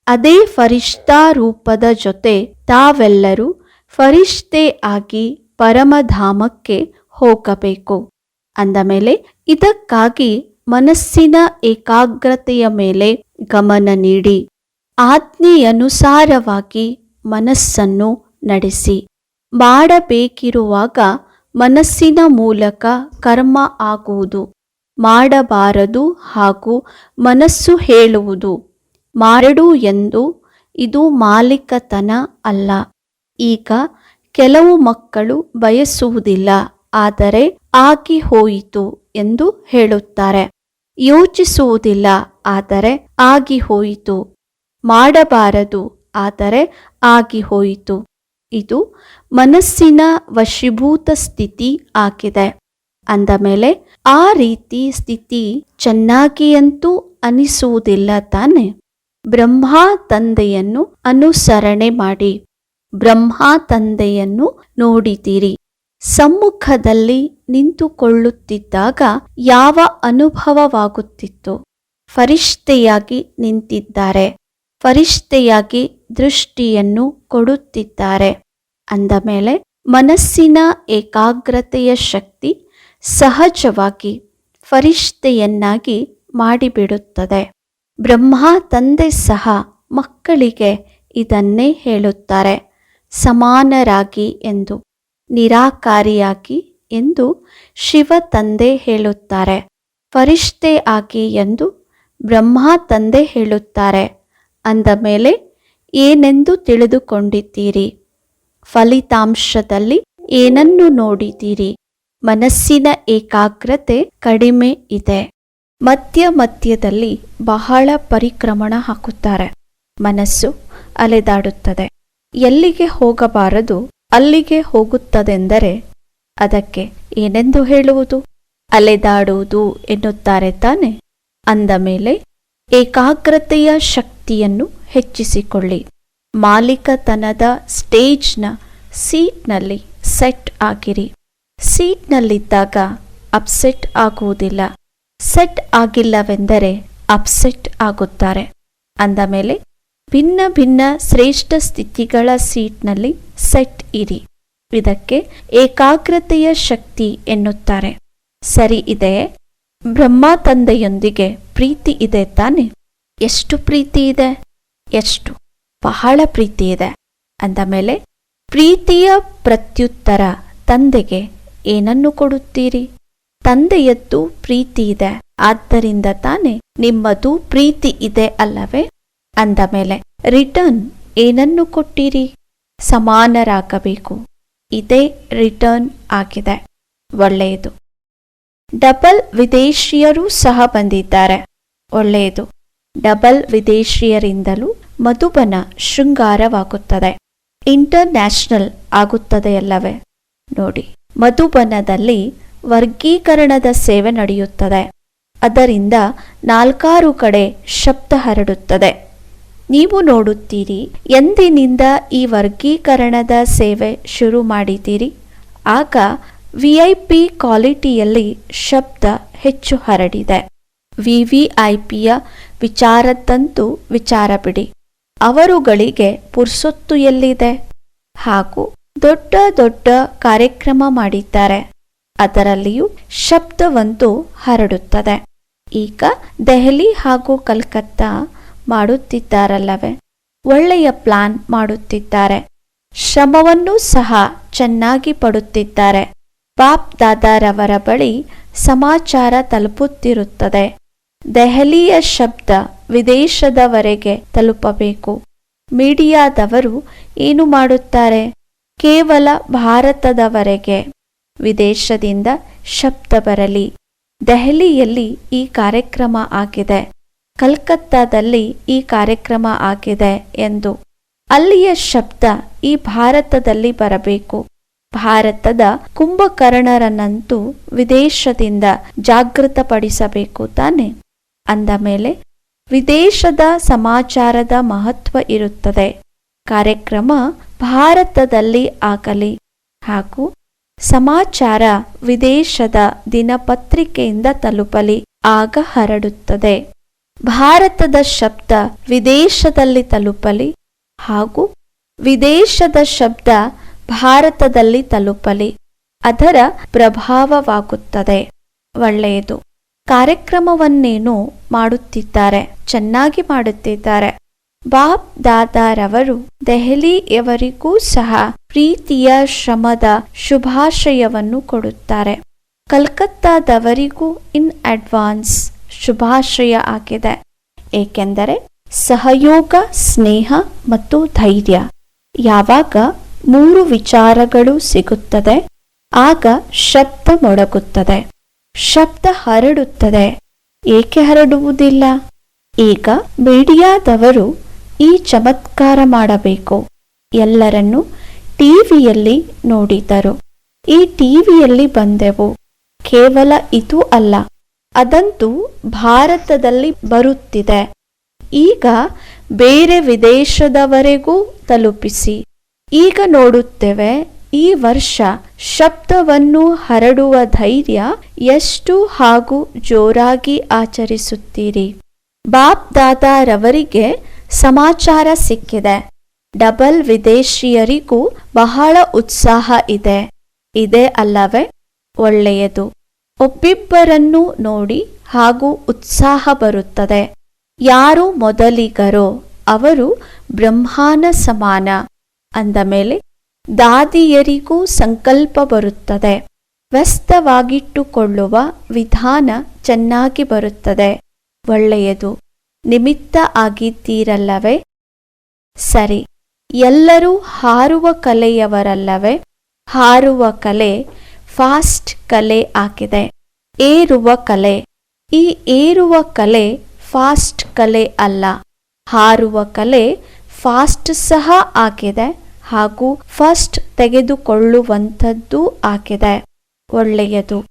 ಅದೇ ಫರಿಷ್ಠಾ ರೂಪದ ಜೊತೆ ತಾವೆಲ್ಲರೂ ಫರಿಷ್ಠೆ ಆಗಿ ಪರಮಧಾಮಕ್ಕೆ ಹೋಗಬೇಕು. ಅಂದ ಮೇಲೆ, ಇದಕ್ಕಾಗಿ ಮನಸ್ಸಿನ ಏಕಾಗ್ರತೆಯ ಮೇಲೆ ಗಮನ ನೀಡಿ. ಆಜ್ಞೆಯನುಸಾರವಾಗಿ ಮನಸ್ಸನ್ನು ನಡೆಸಿ. ಮಾಡಬೇಕಿರುವಾಗ ಮನಸ್ಸಿನ ಮೂಲಕ ಕರ್ಮ ಆಗುವುದು. ಮಾಡಬಾರದು ಹಾಗೂ ಮನಸ್ಸು ಹೇಳುವುದು. ಮಾರಡು ಎಂದು ಇದು ಮಾಲೀಕತನ ಅಲ್ಲ. ಈಗ ಕೆಲವು ಮಕ್ಕಳು ಬಯಸುವುದಿಲ್ಲ, ಆದರೆ ಆಗಿ ಹೋಯಿತು ಎಂದು ಹೇಳುತ್ತಾರೆ. ಯೋಚಿಸುವುದಿಲ್ಲ, ಆದರೆ ಆಗಿ ಹೋಯಿತು. ಮಾಡಬಾರದು. ಆದರೆ ಆಗಿ ಹೋಯಿತು ಇದು ಮನಸ್ಸಿನ ವಶೀಭೂತ ಸ್ಥಿತಿ ಆಗಿದೆ. ಅಂದ ಮೇಲೆ ಆ ರೀತಿ ಸ್ಥಿತಿ ಚೆನ್ನಾಗಿಯಂತೂ ಅನಿಸುವುದಿಲ್ಲ ತಾನೆ. ಬ್ರಹ್ಮ ತಂದೆಯನ್ನು ಅನುಸರಣೆ ಮಾಡಿ. ಬ್ರಹ್ಮ ತಂದೆಯನ್ನು ನೋಡಿದಿರಿ ಸಮ್ಮುಖದಲ್ಲಿ ನಿಂತುಕೊಳ್ಳುತ್ತಿದ್ದಾಗ ಯಾವ ಅನುಭವವಾಗುತ್ತಿತ್ತು? ಫರಿಷ್ಠೆಯಾಗಿ ನಿಂತಿದ್ದಾರೆ. ಫರಿಷ್ಠೆಯಾಗಿ ದೃಷ್ಟಿಯನ್ನು ಕೊಡುತ್ತಿದ್ದಾರೆ. ಅಂದ ಮೇಲೆ ಮನಸ್ಸಿನ ಏಕಾಗ್ರತೆಯ ಶಕ್ತಿ ಸಹಜವಾಗಿ ಫರಿಷ್ಠೆಯನ್ನಾಗಿ ಮಾಡಿಬಿಡುತ್ತದೆ. ಬ್ರಹ್ಮ ತಂದೆ ಸಹ ಮಕ್ಕಳಿಗೆ ಇದನ್ನೇ ಹೇಳುತ್ತಾರೆ. ಸಮಾನರಾಗಿ ಎಂದು, ನಿರಾಕಾರಿಯಾಗಿ ಎಂದು ಶಿವ ತಂದೆ ಹೇಳುತ್ತಾರೆ. ಫರಿಷ್ಠೆ ಆಗಿ ಎಂದು ಬ್ರಹ್ಮ ತಂದೆ ಹೇಳುತ್ತಾರೆ. ಅಂದ ಮೇಲೆ, ಏನೆಂದು ತಿಳಿದುಕೊಂಡಿದ್ದೀರಿ? ಫಲಿತಾಂಶದಲ್ಲಿ ಏನನ್ನು ನೋಡಿದ್ದೀರಿ? ಮನಸ್ಸಿನ ಏಕಾಗ್ರತೆ ಕಡಿಮೆ ಇದೆ. ಮಧ್ಯ ಮಧ್ಯದಲ್ಲಿ ಬಹಳ ಪರಿಕ್ರಮಣ ಹಾಕುತ್ತಾರೆ. ಮನಸ್ಸು ಅಲೆದಾಡುತ್ತದೆ. ಎಲ್ಲಿಗೆ ಹೋಗಬಾರದು, ಅಲ್ಲಿಗೆ ಹೋಗುತ್ತದೆಂದರೆ ಅದಕ್ಕೆ ಏನೆಂದು ಹೇಳುವುದು? ಅಲೆದಾಡುವುದು ಎನ್ನುತ್ತಾರೆ ತಾನೆ? ಅಂದ ಮೇಲೆ ಏಕಾಗ್ರತೆಯ ಶಕ್ತಿಯನ್ನು ಹೆಚ್ಚಿಸಿಕೊಳ್ಳಿ. ಮಾಲೀಕತನದ ಸ್ಟೇಜ್ನ ಸೀಟ್ನಲ್ಲಿ ಸೆಟ್ ಆಗಿರಿ. ಸೀಟ್ನಲ್ಲಿದ್ದಾಗ ಅಪ್ಸೆಟ್ ಆಗುವುದಿಲ್ಲ. ಸೆಟ್ ಆಗಿಲ್ಲವೆಂದರೆ ಅಪ್ಸೆಟ್ ಆಗುತ್ತಾರೆ. ಅಂದ ಮೇಲೆ, ಭಿನ್ನ ಭಿನ್ನ ಶ್ರೇಷ್ಠ ಸ್ಥಿತಿಗಳ ಸೀಟ್ನಲ್ಲಿ ಸೆಟ್ ಇರಿ. ಇದಕ್ಕೆ ಏಕಾಗ್ರತೆಯ ಶಕ್ತಿ ಎನ್ನುತ್ತಾರೆ. ಸರಿ ಇದೆಯೇ ಬ್ರಹ್ಮ ತಂದೆಯೊಂದಿಗೆ ಪ್ರೀತಿ ಇದೆ ತಾನೆ? ಎಷ್ಟು ಪ್ರೀತಿ ಇದೆ? ಎಷ್ಟು? ಬಹಳ ಪ್ರೀತಿ ಇದೆ. ಅಂದ ಮೇಲೆ, ಪ್ರೀತಿಯ ಪ್ರತ್ಯುತ್ತರ ತಂದೆಗೆ ಏನನ್ನು ಕೊಡುತ್ತೀರಿ? ತಂದೆಯದ್ದು ಪ್ರೀತಿ ಇದೆ. ಆದ್ದರಿಂದ ತಾನೆ ನಿಮ್ಮದು ಪ್ರೀತಿ ಇದೆ ಅಲ್ಲವೇ? ಅಂದ ಮೇಲೆ, ರಿಟರ್ನ್ ಏನನ್ನು ಕೊಟ್ಟಿರಿ? ಸಮಾನರಾಗಬೇಕು. ಇದೇ ರಿಟರ್ನ್ ಆಗಿದೆ. ಒಳ್ಳೆಯದು. ಡಬಲ್ ವಿದೇಶಿಯರು ಸಹ ಬಂದಿದ್ದಾರೆ. ಒಳ್ಳೆಯದು. ಡಬಲ್ ವಿದೇಶಿಯರಿಂದಲೂ ಮಧುಬನ ಶೃಂಗಾರವಾಗುತ್ತದೆ. ಇಂಟರ್ನ್ಯಾಷನಲ್ ಆಗುತ್ತದೆಯಲ್ಲವೇ? ನೋಡಿ, ಮಧುಬನದಲ್ಲಿ ವರ್ಗೀಕರಣದ ಸೇವೆ ನಡೆಯುತ್ತದೆ. ಅದರಿಂದ ನಾಲ್ಕಾರು ಕಡೆ ಶಬ್ದ ಹರಡುತ್ತದೆ. ನೀವು ನೋಡುತ್ತೀರಿ, ಎಂದಿನಿಂದ ಈ ವರ್ಗೀಕರಣದ ಸೇವೆ ಶುರು ಮಾಡಿದ್ದೀರಿ? ಆಗ ವಿ ಐ ಪಿ ಕ್ವಾಲಿಟಿಯಲ್ಲಿ ಶಬ್ದ ಹೆಚ್ಚು ಹರಡಿದೆ. ವಿ ವಿ ಐ ಪಿಯ ವಿಚಾರದಂತೂ ವಿಚಾರ ಬಿಡಿ. ಅವರುಗಳಿಗೆ ಪುರ್ಸೊತ್ತು ಎಲ್ಲಿದೆ? ಹಾಗೂ ದೊಡ್ಡ ದೊಡ್ಡ ಕಾರ್ಯಕ್ರಮ ಮಾಡಿದ್ದಾರೆ. ಅದರಲ್ಲಿಯೂ ಶಬ್ದವಂತೂ ಹರಡುತ್ತದೆ. ಈಗ ದೆಹಲಿ ಹಾಗೂ ಕಲ್ಕತ್ತಾ ಮಾಡುತ್ತಿದ್ದಾರಲ್ಲವೇ? ಒಳ್ಳೆಯ ಪ್ಲಾನ್ ಮಾಡುತ್ತಿದ್ದಾರೆ. ಶ್ರಮವನ್ನೂ ಸಹ ಚೆನ್ನಾಗಿ ಪಡುತ್ತಿದ್ದಾರೆ. ಬಾಪ್ ದಾದಾರವರ ಬಳಿ ಸಮಾಚಾರ ತಲುಪುತ್ತಿರುತ್ತದೆ. ದೆಹಲಿಯ ಶಬ್ದ ವಿದೇಶದವರೆಗೆ ತಲುಪಬೇಕು. ಮೀಡಿಯಾದವರು ಏನು ಮಾಡುತ್ತಾರೆ? ಕೇವಲ ಭಾರತದವರೆಗೆ ವಿದೇಶದಿಂದ ಶಬ್ದ ಬರಲಿ. ದೆಹಲಿಯಲ್ಲಿ ಈ ಕಾರ್ಯಕ್ರಮ ಆಗಿದೆ. ಕಲ್ಕತ್ತಾದಲ್ಲಿ ಈ ಕಾರ್ಯಕ್ರಮ ಆಗಿದೆ ಎಂದು. ಅಲ್ಲಿಯ ಶಬ್ದ ಈ ಭಾರತದಲ್ಲಿ ಬರಬೇಕು. ಭಾರತದ ಕುಂಭಕರ್ಣರನ್ನಂತೂ ವಿದೇಶದಿಂದ ಜಾಗೃತಪಡಿಸಬೇಕು ತಾನೆ? ಅಂದ ಮೇಲೆ ವಿದೇಶದ ಸಮಾಚಾರದ ಮಹತ್ವ ಇರುತ್ತದೆ. ಕಾರ್ಯಕ್ರಮ ಭಾರತದಲ್ಲಿ ಆಗಲಿ ಹಾಗೂ ಸಮಾಚಾರ ವಿದೇಶದ ದಿನಪತ್ರಿಕೆಯಿಂದ ತಲುಪಲಿ ಆಗ ಹರಡುತ್ತದೆ. ಭಾರತದ ಶಬ್ದ ವಿದೇಶದಲ್ಲಿ ತಲುಪಲಿ ಹಾಗೂ ವಿದೇಶದ ಶಬ್ದ ಭಾರತದಲ್ಲಿ ತಲುಪಲಿ ಅದರ ಪ್ರಭಾವವಾಗುತ್ತದೆ. ಒಳ್ಳೆಯದು. ಕಾರ್ಯಕ್ರಮವನ್ನೇನು ಮಾಡುತ್ತಿದ್ದಾರೆ, ಚೆನ್ನಾಗಿ ಮಾಡುತ್ತಿದ್ದಾರೆ. ಬಾಬ್ ದಾದಾರವರು ದೆಹಲಿಯವರಿಗೂ ಸಹ ಪ್ರೀತಿಯ ಶ್ರಮದ ಶುಭಾಶಯವನ್ನು ಕೊಡುತ್ತಾರೆ. ಕಲ್ಕತ್ತಾದವರಿಗೂ ಇನ್ ಅಡ್ವಾನ್ಸ್ ಶುಭಾಶಯ ಆಗಿದೆ. ಏಕೆಂದರೆ ಸಹಯೋಗ, ಸ್ನೇಹ ಮತ್ತು ಧೈರ್ಯ ಯಾವಾಗ ಮೂರು ವಿಚಾರಗಳು ಸಿಗುತ್ತದೆ, ಆಗ ಶಬ್ದ ಮೊಳಗುತ್ತದೆ. ಶಬ್ದ ಹರಡುತ್ತದೆ. ಏಕೆ ಹರಡುವುದಿಲ್ಲ? ಈಗ ಮೀಡಿಯಾದವರು ಈ ಚಮತ್ಕಾರ ಮಾಡಬೇಕು. ಎಲ್ಲರನ್ನು ಟಿವಿಯಲ್ಲಿ ನೋಡಿದರು. ಈ ಟಿವಿಯಲ್ಲಿ ಬಂದೆವು. ಕೇವಲ ಇದು ಅಲ್ಲ, ಅದಂತೂ ಭಾರತದಲ್ಲಿ ಬರುತ್ತಿದೆ. ಈಗ ಬೇರೆ ವಿದೇಶದವರೆಗೂ ತಲುಪಿಸಿ. ಈಗ ನೋಡುತ್ತೇವೆ ಈ ವರ್ಷ ಶಬ್ದವನ್ನು ಹರಡುವ ಧೈರ್ಯ ಎಷ್ಟು ಹಾಗೂ ಜೋರಾಗಿ ಆಚರಿಸುತ್ತೀರಿ? ಬಾಪ್ ದಾದಾರವರಿಗೆ ಸಮಾಚಾರ ಸಿಕ್ಕಿದೆ. ಡಬಲ್ ವಿದೇಶಿಯರಿಗೂ ಬಹಳ ಉತ್ಸಾಹ ಇದೆ. ಇದೆ ಅಲ್ಲವೇ? ಒಳ್ಳೆಯದು. ಒಬ್ಬಿಬ್ಬರನ್ನು ನೋಡಿ ಹಾಗೂ ಉತ್ಸಾಹ ಬರುತ್ತದೆ. ಯಾರು ಮೊದಲಿಗರೋ ಅವರು ಬ್ರಹ್ಮಾನ ಸಮಾನ. ಅಂದ ಮೇಲೆ ದಾದಿಯರಿಗೂ ಸಂಕಲ್ಪ ಬರುತ್ತದೆ. ವ್ಯಸ್ತವಾಗಿಟ್ಟುಕೊಳ್ಳುವ ವಿಧಾನ ಚೆನ್ನಾಗಿ ಬರುತ್ತದೆ. ಒಳ್ಳೆಯದು. ನಿಮಿತ್ತ ಆಗಿದ್ದೀರಲ್ಲವೇ? ಸರಿ. ಎಲ್ಲರೂ ಹಾರುವ ಕಲೆಯವರಲ್ಲವೇ? ಹಾರುವ ಕಲೆ ಫಾಸ್ಟ್ ಕಲೆ ಆಗಿದೆ. ಏರುವ ಕಲೆ. ಈ ಏರುವ ಕಲೆ ಫಾಸ್ಟ್ ಕಲೆ ಅಲ್ಲ. ಹಾರುವ ಕಲೆ ಫಾಸ್ಟ್ ಸಹ ಆಗಿದೆ. ಹಾಗೂ ಫಸ್ಟ್ ತೆಗೆದುಕೊಳ್ಳುವಂಥದ್ದು ಆಗಿದೆ. ಒಳ್ಳೆಯದು.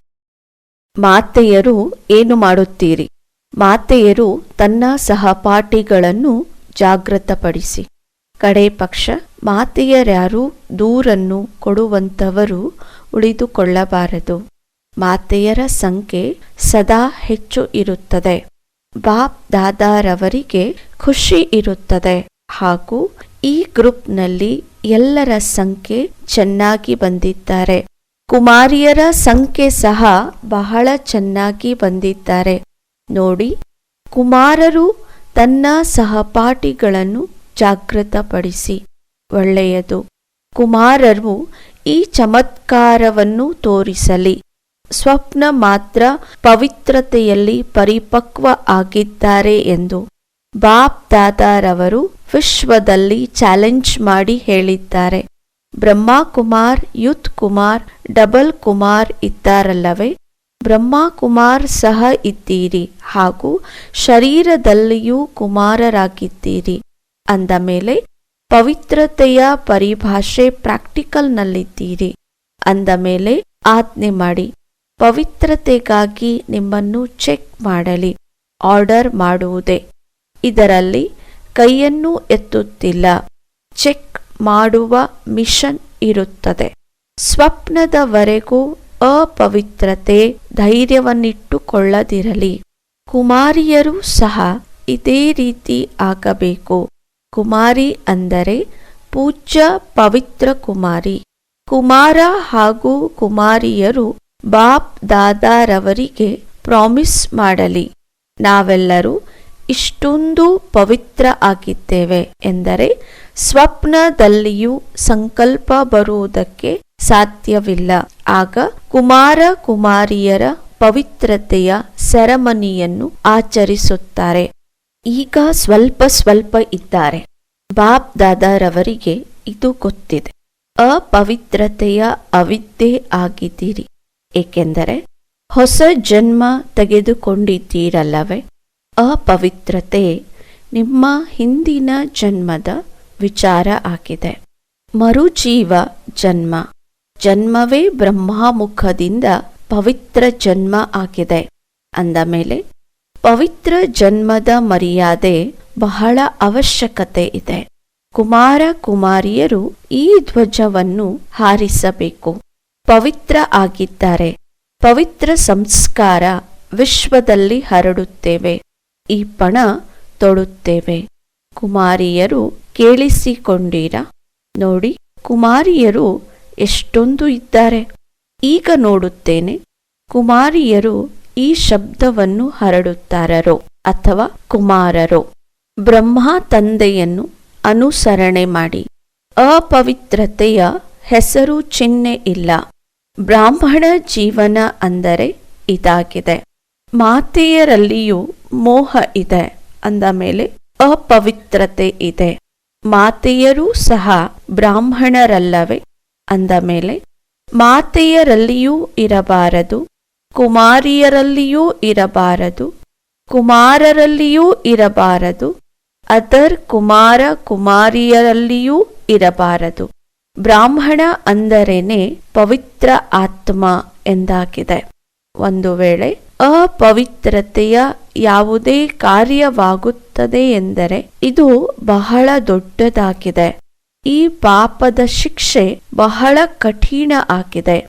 ಮಾತೆಯರು ಏನು ಮಾಡುತ್ತೀರಿ? ಮಾತೆಯರು ತನ್ನ ಸಹಪಾಠಿಗಳನ್ನು ಜಾಗೃತಪಡಿಸಿ ಕಡೆ ಪಕ್ಷ, ಮಾತೆಯರ್ಯಾರೂ ದೂರನ್ನು ಕೊಡುವಂಥವರು ಉಳಿದುಕೊಳ್ಳಬಾರದು. ಮಾತೆಯರ ಸಂಖ್ಯೆ ಸದಾ ಹೆಚ್ಚು ಇರುತ್ತದೆ. ಬಾಪ್ ದಾದಾರವರಿಗೆ ಖುಷಿ ಇರುತ್ತದೆ. ಹಾಗೂ ಈ ಗ್ರೂಪ್ನಲ್ಲಿ ಎಲ್ಲರ ಸಂಖ್ಯೆ ಚೆನ್ನಾಗಿ ಬಂದಿದ್ದಾರೆ. ಕುಮಾರಿಯರ ಸಂಖ್ಯೆ ಸಹ ಬಹಳ ಚೆನ್ನಾಗಿ ಬಂದಿದ್ದಾರೆ. ನೋಡಿ, ಕುಮಾರರು ತನ್ನ ಸಹಪಾಠಿಗಳನ್ನು ಜಾಗೃತಪಡಿಸಿ. ಒಳ್ಳೆಯದು. ಕುಮಾರರು ಈ ಚಮತ್ಕಾರವನ್ನು ತೋರಿಸಲಿ. ಸ್ವಪ್ನ ಮಾತ್ರ ಪವಿತ್ರತೆಯಲ್ಲಿ ಪರಿಪಕ್ವ ಆಗಿದ್ದಾರೆ ಎಂದು. ಬಾಪ್ ದಾದಾರವರು ವಿಶ್ವದಲ್ಲಿ ಚಾಲೆಂಜ್ ಮಾಡಿ ಹೇಳಿದ್ದಾರೆ. ಬ್ರಹ್ಮ ಕುಮಾರ್ ಯುತ್ ಕುಮಾರ್, ಡಬಲ್ ಕುಮಾರ್ ಇದ್ದಾರಲ್ಲವೇ? ಬ್ರಹ್ಮ ಕುಮಾರ್ ಸಹ ಇದ್ದೀರಿ ಹಾಗೂ ಶರೀರದಲ್ಲಿಯೂ ಕುಮಾರರಾಗಿದ್ದೀರಿ. ಅಂದ ಮೇಲೆ, ಪವಿತ್ರತೆಯ ಪರಿಭಾಷೆ ಪ್ರಾಕ್ಟಿಕಲ್ನಲ್ಲಿದ್ದೀರಿ. ಅಂದ ಮೇಲೆ, ಆಜ್ಞೆ ಮಾಡಿ, ಪವಿತ್ರತೆಗಾಗಿ ನಿಮ್ಮನ್ನು ಚೆಕ್ ಮಾಡಲಿ. ಆರ್ಡರ್ ಮಾಡುವುದೇ. ಇದರಲ್ಲಿ ಕೈಯನ್ನು ಎತ್ತುತ್ತಿಲ್ಲ. ಚೆಕ್ ಮಾಡುವ ಮಿಷನ್ ಇರುತ್ತದೆ. ಸ್ವಪ್ನದವರೆಗೂ ಅಪವಿತ್ರತೆ ಧೈರ್ಯವನ್ನಿಟ್ಟುಕೊಳ್ಳದಿರಲಿ. ಕುಮಾರಿಯರು ಸಹ ಇದೇ ರೀತಿ ಆಗಬೇಕು. ಕುಮಾರಿ ಅಂದರೆ ಪೂಜ್ಯ ಪವಿತ್ರ ಕುಮಾರಿ. ಕುಮಾರ ಹಾಗೂ ಕುಮಾರಿಯರು ಬಾಪ್ ದಾದಾರವರಿಗೆ ಪ್ರಾಮಿಸ್ ಮಾಡಲಿ. ನಾವೆಲ್ಲರೂ ಇಷ್ಟೊಂದು ಪವಿತ್ರ ಆಗಿದ್ದೇವೆ ಎಂದರೆ ಸ್ವಪ್ನದಲ್ಲಿಯೂ ಸಂಕಲ್ಪ ಬರುವುದಕ್ಕೆ ಸಾಧ್ಯವಿಲ್ಲ. ಆಗ ಕುಮಾರ ಕುಮಾರಿಯರ ಪವಿತ್ರತೆಯ ಸೆರೆಮನಿಯನ್ನು ಆಚರಿಸುತ್ತಾರೆ. ಈಗ ಸ್ವಲ್ಪ ಸ್ವಲ್ಪ ಇದ್ದಾರೆ. ಬಾಪ್ ದಾದಾರವರಿಗೆ ಇದು ಗೊತ್ತಿದೆ. ಅಪವಿತ್ರತೆಯ ಅವಿದ್ಯೆ ಆಗಿದ್ದೀರಿ. ಏಕೆಂದರೆ ಹೊಸ ಜನ್ಮ ತೆಗೆದುಕೊಂಡಿದ್ದೀರಲ್ಲವೇ? ಅಪವಿತ್ರತೆ ನಿಮ್ಮ ಹಿಂದಿನ ಜನ್ಮದ ವಿಚಾರ ಆಗಿದೆ. ಮರುಜೀವ ಜನ್ಮ. ಜನ್ಮವೇ ಬ್ರಹ್ಮಾಮುಖದಿಂದ ಪವಿತ್ರ ಜನ್ಮ ಆಗಿದೆ. ಅಂದ ಮೇಲೆ, ಪವಿತ್ರ ಜನ್ಮದ ಮರ್ಯಾದೆ ಬಹಳ ಅವಶ್ಯಕತೆ ಇದೆ. ಕುಮಾರ ಕುಮಾರಿಯರು ಈ ಧ್ವಜವನ್ನು ಹಾರಿಸಬೇಕು. ಪವಿತ್ರ ಆಗಿದ್ದಾರೆ. ಪವಿತ್ರ ಸಂಸ್ಕಾರ ವಿಶ್ವದಲ್ಲಿ ಹರಡುತ್ತೇವೆ. ಈ ಪಣ ತೊಡುತ್ತೇವೆ. ಕುಮಾರಿಯರು ಕೇಳಿಸಿಕೊಂಡೀರ. ನೋಡಿ, ಕುಮಾರಿಯರು ಎಷ್ಟೊಂದು ಇದ್ದಾರೆ. ಈಗ ನೋಡುತ್ತೇನೆ, ಕುಮಾರಿಯರು ಈ ಶಬ್ದವನ್ನು ಹರಡುತ್ತಾರರೋ ಅಥವಾ ಕುಮಾರರೋ? ಬ್ರಹ್ಮ ತಂದೆಯನ್ನು ಅನುಸರಣೆ ಮಾಡಿ. ಅಪವಿತ್ರತೆಯ ಹೆಸರು ಚಿಹ್ನೆ ಇಲ್ಲ. ಬ್ರಾಹ್ಮಣ ಜೀವನ ಅಂದರೆ ಇದಾಗಿದೆ. ಮಾತೆಯರಲ್ಲಿಯೂ ಮೋಹ ಇದೆ ಅಂದ ಮೇಲೆ ಅಪವಿತ್ರತೆ ಇದೆ. ಮಾತೆಯರೂ ಸಹ ಬ್ರಾಹ್ಮಣರಲ್ಲವೇ ಅಂದ ಮೇಲೆ ಮಾತೆಯರಲ್ಲಿಯೂ ಇರಬಾರದು, ಕುಮಾರಿಯರಲ್ಲಿಯೂ ಇರಬಾರದು, ಕುಮಾರರಲ್ಲಿಯೂ ಇರಬಾರದು, ಅದರ್ ಕುಮಾರ ಕುಮಾರಿಯರಲ್ಲಿಯೂ ಇರಬಾರದು. ಬ್ರಾಹ್ಮಣ ಅಂದರೇನೆ ಪವಿತ್ರ ಆತ್ಮ ಎಂದಾಗಿದೆ. ಒಂದು ವೇಳೆ ಅಪವಿತ್ರತೆಯ ಯಾವುದೇ ಕಾರ್ಯವಾಗುತ್ತದೆ ಎಂದರೆ ಇದು ಬಹಳ ದೊಡ್ಡದಾಗಿದೆ. ಈ ಪಾಪದ ಶಿಕ್ಷೆ ಬಹಳ ಕಠಿಣ ಆಗಿದೆ.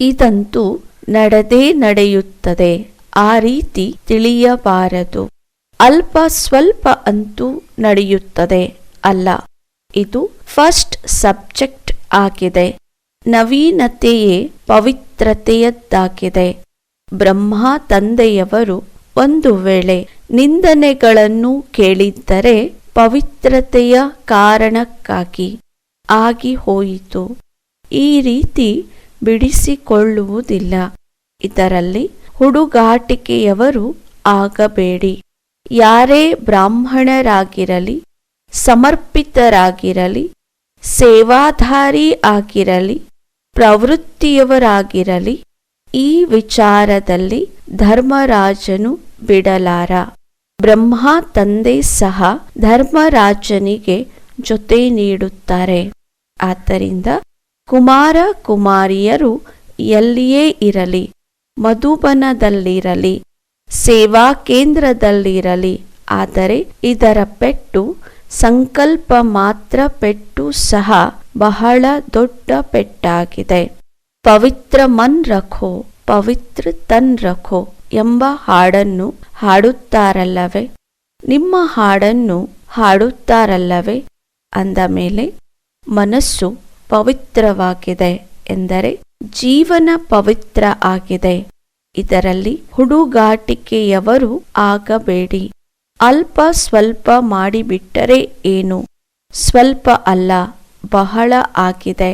ಇದಂತೂ ನಡೆದೇ ನಡೆಯುತ್ತದೆ. ಆ ರೀತಿ ತಿಳಿಯಬಾರದು. ಅಲ್ಪ ಸ್ವಲ್ಪ ಅಂತೂ ನಡೆಯುತ್ತದೆ ಅಲ್ಲ. ಇದು ಫಸ್ಟ್ ಸಬ್ಜೆಕ್ಟ್ ಆಗಿದೆ. ನವೀನತೆಯೇ ಪವಿತ್ರತೆಯದ್ದಾಗಿದೆ. ಬ್ರಹ್ಮ ತಂದೆಯವರು ಒಂದು ವೇಳೆ ನಿಂದನೆಗಳನ್ನು ಕೇಳಿದ್ದರೆ ಪವಿತ್ರತೆಯ ಕಾರಣಕ್ಕಾಗಿ ಆಗಿ ಹೋಯಿತು. ಈ ರೀತಿ ಬಿಡಿಸಿಕೊಳ್ಳುವುದಿಲ್ಲ. ಇದರಲ್ಲಿ ಹುಡುಗಾಟಿಕೆಯವರು ಆಗಬೇಡಿ. ಯಾರೇ ಬ್ರಾಹ್ಮಣರಾಗಿರಲಿ, ಸಮರ್ಪಿತರಾಗಿರಲಿ, ಸೇವಾಧಾರಿ ಆಗಿರಲಿ, ಪ್ರವೃತ್ತಿಯವರಾಗಿರಲಿ ಈ ವಿಚಾರದಲ್ಲಿ ಧರ್ಮರಾಜನು ಬಿಡಲಾರ. ಬ್ರಹ್ಮ ತಂದೆ ಸಹ ಧರ್ಮರಾಜನಿಗೆ ಜೊತೆ ನೀಡುತ್ತಾರೆ. ಆದ್ದರಿಂದ ಕುಮಾರ ಕುಮಾರಿಯರು ಎಲ್ಲಿಯೇ ಇರಲಿ, ಮಧುಬನದಲ್ಲಿರಲಿ, ಸೇವಾ ಕೇಂದ್ರದಲ್ಲಿರಲಿ, ಆದರೆ ಇದರ ಪೆಟ್ಟು, ಸಂಕಲ್ಪ ಮಾತ್ರ ಪೆಟ್ಟು ಸಹ ಬಹಳ ದೊಡ್ಡ ಪೆಟ್ಟಾಗಿದೆ. ಪವಿತ್ರ ಮನ್ ರಖೋ, ಪವಿತ್ರ ತನ್ ರಖೋ ಎಂಬ ಹಾಡನ್ನು ಹಾಡುತ್ತಾರಲ್ಲವೇ? ನಿಮ್ಮ ಹಾಡನ್ನು ಹಾಡುತ್ತಾರಲ್ಲವೇ? ಅಂದ ಮೇಲೆ, ಮನಸ್ಸು ಪವಿತ್ರವಾಗಿದೆ ಎಂದರೆ ಜೀವನ ಪವಿತ್ರ ಆಗಿದೆ. ಇದರಲ್ಲಿ ಹುಡುಗಾಟಿಕೆಯವರು ಆಗಬೇಡಿ. ಅಲ್ಪ ಸ್ವಲ್ಪ ಮಾಡಿಬಿಟ್ಟರೆ ಏನು? ಸ್ವಲ್ಪ ಅಲ್ಲ, ಬಹಳ ಆಗಿದೆ.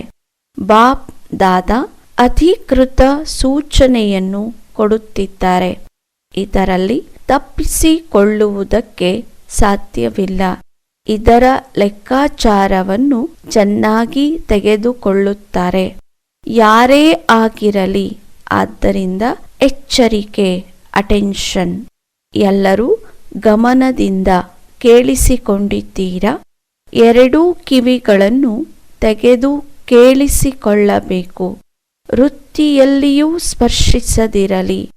ಬಾಪ್ ದಾದಾ ಅಧಿಕೃತ ಸೂಚನೆಯನ್ನು ಕೊಡುತ್ತಿದ್ದಾರೆ. ಇದರಲ್ಲಿ ತಪ್ಪಿಸಿಕೊಳ್ಳುವುದಕ್ಕೆ ಸಾಧ್ಯವಿಲ್ಲ. ಇದರ ಲೆಕ್ಕಾಚಾರವನ್ನು ಚೆನ್ನಾಗಿ ತೆಗೆದುಕೊಳ್ಳುತ್ತಾರೆ. ಯಾರೇ ಆಗಿರಲಿ, ಆದ್ದರಿಂದ ಎಚ್ಚರಿಕೆ ಅಟೆನ್ಷನ್ ಎಲ್ಲರೂ ಗಮನದಿಂದ ಕೇಳಿಸಿಕೊಂಡಿದ್ದೀರಾ? ಎರಡೂ ಕಿವಿಗಳನ್ನು ತೆಗೆದು ಕೇಳಿಸಿಕೊಳ್ಳಬೇಕು. ವೃತ್ತಿಯಲ್ಲಿಯೂ ಸ್ಪರ್ಶಿಸದಿರಲಿ,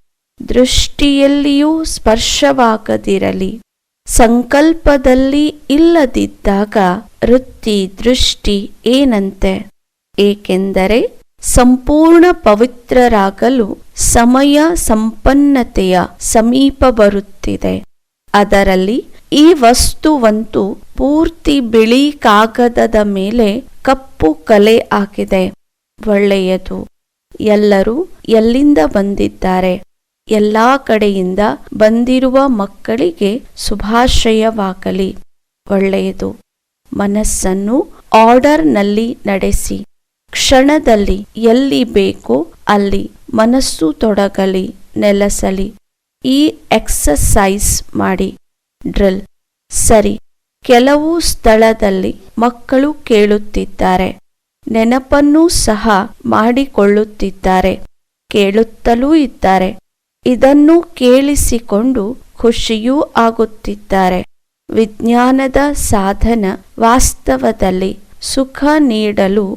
ದೃಷ್ಟಿಯಲ್ಲಿಯೂ ಸ್ಪರ್ಶವಾಗದಿರಲಿ. ಸಂಕಲ್ಪದಲ್ಲಿ ಇಲ್ಲದಿದ್ದಾಗ ವೃತ್ತಿ ದೃಷ್ಟಿ ಏನಂತೆ? ಏಕೆಂದರೆ ಸಂಪೂರ್ಣ ಪವಿತ್ರರಾಗಲು ಸಮಯ ಸಂಪನ್ನತೆಯ ಸಮೀಪ ಬರುತ್ತಿದೆ. ಅದರಲ್ಲಿ ಈ ವಸ್ತುವಂತೂ ಪೂರ್ತಿ ಬಿಳಿ ಕಾಗದದ ಮೇಲೆ ಕಪ್ಪು ಕಲೆ ಆಗಿದೆ. ಒಳ್ಳೆಯದು. ಎಲ್ಲರೂ ಎಲ್ಲಿಂದ ಬಂದಿದ್ದಾರೆ? ಎಲ್ಲಾ ಕಡೆಯಿಂದ ಬಂದಿರುವ ಮಕ್ಕಳಿಗೆ ಶುಭಾಶಯವಾಗಲಿ. ಒಳ್ಳೆಯದು. ಮನಸ್ಸನ್ನು ಆರ್ಡರ್ನಲ್ಲಿ ನಡೆಸಿ. ಕ್ಷಣದಲ್ಲಿ ಎಲ್ಲಿ ಬೇಕೋ ಅಲ್ಲಿ ಮನಸ್ಸು ತೊಡಗಲಿ, ನೆಲೆಸಲಿ. ಈ ಎಕ್ಸಸೈಸ್ ಮಾಡಿ. ಡ್ರಿಲ್. ಸರಿ. ಕೆಲವು ಸ್ಥಳದಲ್ಲಿ ಮಕ್ಕಳು ಕೇಳುತ್ತಿದ್ದಾರೆ. ನೆನಪನ್ನೂ ಸಹ ಮಾಡಿಕೊಳ್ಳುತ್ತಿದ್ದಾರೆ, ಕೇಳುತ್ತಲೂ ಇದ್ದಾರೆ. ಇದನ್ನು ಕೇಳಿಸಿಕೊಂಡು ಖುಷಿಯೂ ಆಗುತ್ತಿದ್ದಾರೆ. ವಿಜ್ಞಾನದ ಸಾಧನ ವಾಸ್ತವದಲ್ಲಿ ಸುಖ ನೀಡಲು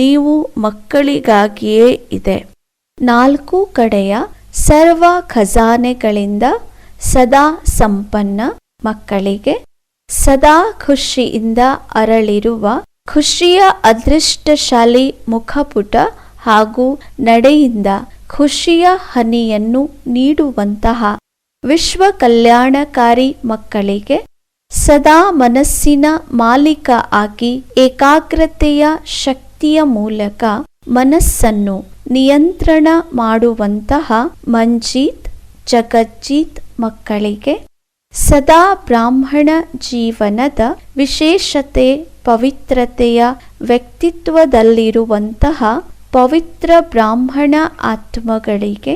ನೀವು ಮಕ್ಕಳಿಗಾಗಿಯೇ ಇದೆ. ನಾಲ್ಕು ಕಡೆಯ ಸರ್ವ ಖಜಾನೆಗಳಿಂದ ಸದಾ ಸಂಪನ್ನ ಮಕ್ಕಳಿಗೆ, ಸದಾ ಖುಷಿಯಿಂದ ಅರಳಿರುವ ಖುಷಿಯ ಅದೃಷ್ಟಶಾಲಿ ಮುಖಪುಟ ಹಾಗೂ ನಡೆಯಿಂದ ಖುಷಿಯ ಹನಿಯನ್ನು ನೀಡುವಂತಹ ವಿಶ್ವ ಕಲ್ಯಾಣಕಾರಿ ಮಕ್ಕಳಿಗೆ ಸದಾ ಮನಸ್ಸಿನ ಮಾಲೀಕ ಆಗಿ ಏಕಾಗ್ರತೆಯ ಶಕ್ತಿಯ ಮೂಲಕ ಮನಸ್ಸನ್ನು ನಿಯಂತ್ರಣ ಮಾಡುವಂತಹ ಮಂಜೀತ್, ಜಗಜ್ಜೀತ್ ಮಕ್ಕಳಿಗೆ ಸದಾ ಬ್ರಾಹ್ಮಣ ಜೀವನದ ವಿಶೇಷತೆ ಪವಿತ್ರತೆಯ ವ್ಯಕ್ತಿತ್ವದಲ್ಲಿರುವಂತಹ ಪವಿತ್ರ ಬ್ರಾಹ್ಮಣ ಆತ್ಮಗಳಿಗೆ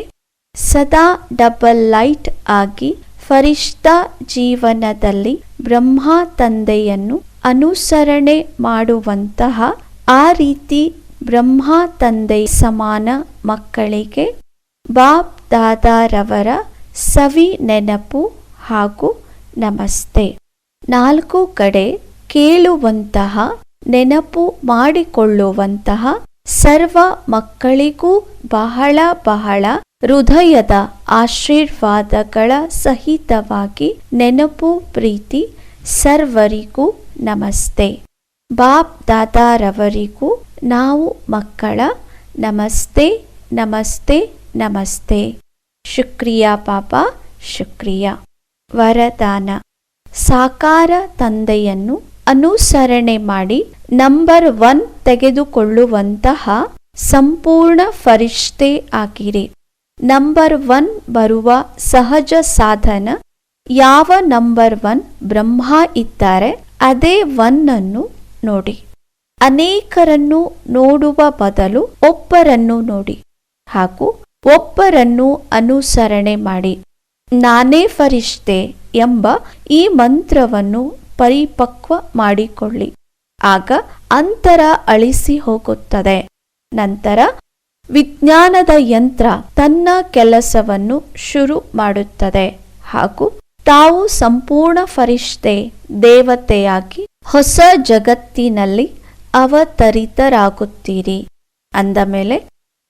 ಸದಾ ಡಬಲ್ ಲೈಟ್ ಆಗಿ ಫರಿಷ್ಠ ಜೀವನದಲ್ಲಿ ಬ್ರಹ್ಮ ತಂದೆಯನ್ನು ಅನುಸರಣೆ ಮಾಡುವಂತಹ ಆ ರೀತಿ ಬ್ರಹ್ಮ ತಂದೆ ಸಮಾನ ಮಕ್ಕಳಿಗೆ ಬಾಪ್ ದಾದಾರವರ ಸವಿ ನೆನಪು ಹಾಗೂ ನಮಸ್ತೆ. ನಾಲ್ಕು ಕಡೆ ಕೇಳುವಂತಹ, ನೆನಪು ಮಾಡಿಕೊಳ್ಳುವಂತಹ ಸರ್ವ ಮಕ್ಕಳಿಗೂ ಬಹಳ ಬಹಳ ಹೃದಯದ ಆಶೀರ್ವಾದಗಳ ಸಹಿತವಾಗಿ ನೆನಪು ಪ್ರೀತಿ ಸರ್ವರಿಗೂ ನಮಸ್ತೆ. ಬಾಪ್ ದಾದಾರವರಿಗೂ ನಾವು ಮಕ್ಕಳ ನಮಸ್ತೆ ನಮಸ್ತೆ ನಮಸ್ತೆ. ಶುಕ್ರಿಯಾ ಪಾಪ, ಶುಕ್ರಿಯಾ. ವರದಾನ. ಸಾಕಾರ ತಂದೆಯನ್ನು ಅನುಸರಣೆ ಮಾಡಿ ನಂಬರ್ ಒನ್ ತೆಗೆದುಕೊಳ್ಳುವಂತಹ ಸಂಪೂರ್ಣ ಫರಿಷ್ಠೆ ಆಗಿರಿ. ನಂಬರ್ ಒನ್ ಬರುವ ಸಹಜ ಸಾಧನ ಯಾವ ನಂಬರ್ ಒನ್ ಬ್ರಹ್ಮ ಇದ್ದಾರೆ ಅದೇ ಒನ್ ಅನ್ನು ನೋಡಿ. ಅನೇಕರನ್ನು ನೋಡುವ ಬದಲು ಒಬ್ಬರನ್ನು ನೋಡಿ ಹಾಗೂ ಒಬ್ಬರನ್ನು ಅನುಸರಣೆ ಮಾಡಿ. ನಾನೇ ಫರಿಷ್ಠೆ ಎಂಬ ಈ ಮಂತ್ರವನ್ನು ಪರಿಪಕ್ವ ಮಾಡಿಕೊಳ್ಳಿ. ಆಗ ಅಂತರ ಅಳಿಸಿ ಹೋಗುತ್ತದೆ. ನಂತರ ವಿಜ್ಞಾನದ ಯಂತ್ರ ತನ್ನ ಕೆಲಸವನ್ನು ಶುರು ಮಾಡುತ್ತದೆ. ಹಾಗೂ ತಾವು ಸಂಪೂರ್ಣ ಫರಿಷ್ಠೆ, ದೇವತೆಯಾಗಿ ಹೊಸ ಜಗತ್ತಿನಲ್ಲಿ ಅವತರಿತರಾಗುತ್ತೀರಿ. ಅಂದ ಮೇಲೆ,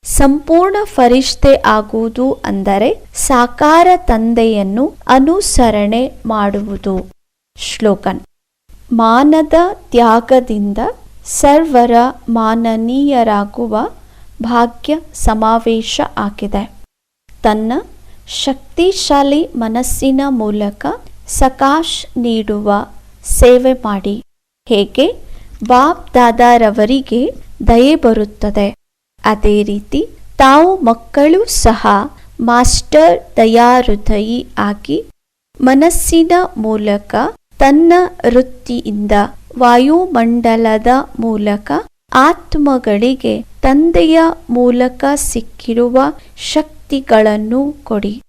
ಸಂಪೂರ್ಣ ಫರಿಷ್ಠೆ ಆಗುವುದು ಅಂದರೆ ಸಾಕಾರ ತಂದೆಯನ್ನು ಅನುಸರಣೆ ಮಾಡುವುದು. ಶ್ಲೋಕನ್. ಮಾನದ ತ್ಯಾಗದಿಂದ ಸರ್ವರ ಮಾನನೀಯರಾಗುವ ಭಾಗ್ಯ ಸಮಾವೇಶ ಆಗಿದೆ. ತನ್ನ ಶಕ್ತಿಶಾಲಿ ಮನಸ್ಸಿನ ಮೂಲಕ ಸಕಾಶ್ ನೀಡುವ ಸೇವೆ ಮಾಡಿ. ಹೇಗೆ? ಬಾಬ್ ದಾದಾರವರಿಗೆ ದಯೆ ಬರುತ್ತದೆ. ಅದೇ ರೀತಿ ತಾವು ಮಕ್ಕಳು ಸಹ ಮಾಸ್ಟರ್ ದಯಾಹೃದಯಿ ಆಗಿ ಮನಸ್ಸಿನ ಮೂಲಕ ತನ್ನ ವೃತ್ತಿಯಿಂದ ವಾಯುಮಂಡಲದ ಮೂಲಕ ಆತ್ಮಗಳಿಗೆ ತಂದೆಯ ಮೂಲಕ ಸಿಕ್ಕಿರುವ ಶಕ್ತಿಗಳನ್ನು ಕೊಡಿ.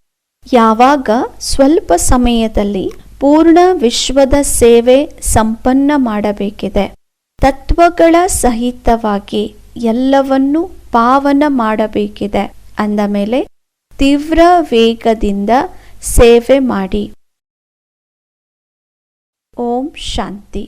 ಯಾವಾಗ? ಸ್ವಲ್ಪ ಸಮಯದಲ್ಲಿ ಪೂರ್ಣ ವಿಶ್ವದ ಸೇವೆ ಸಂಪನ್ನ ಮಾಡಬೇಕಿದೆ. ತತ್ವಗಳ ಸಹಿತವಾಗಿ ಎಲ್ಲವನ್ನೂ ಪಾವನ ಮಾಡಬೇಕಿದೆ. ಅಂದ ಮೇಲೆ ತೀವ್ರ ವೇಗದಿಂದ ಸೇವೆ ಮಾಡಿ. ಓಂ ಶಾಂತಿ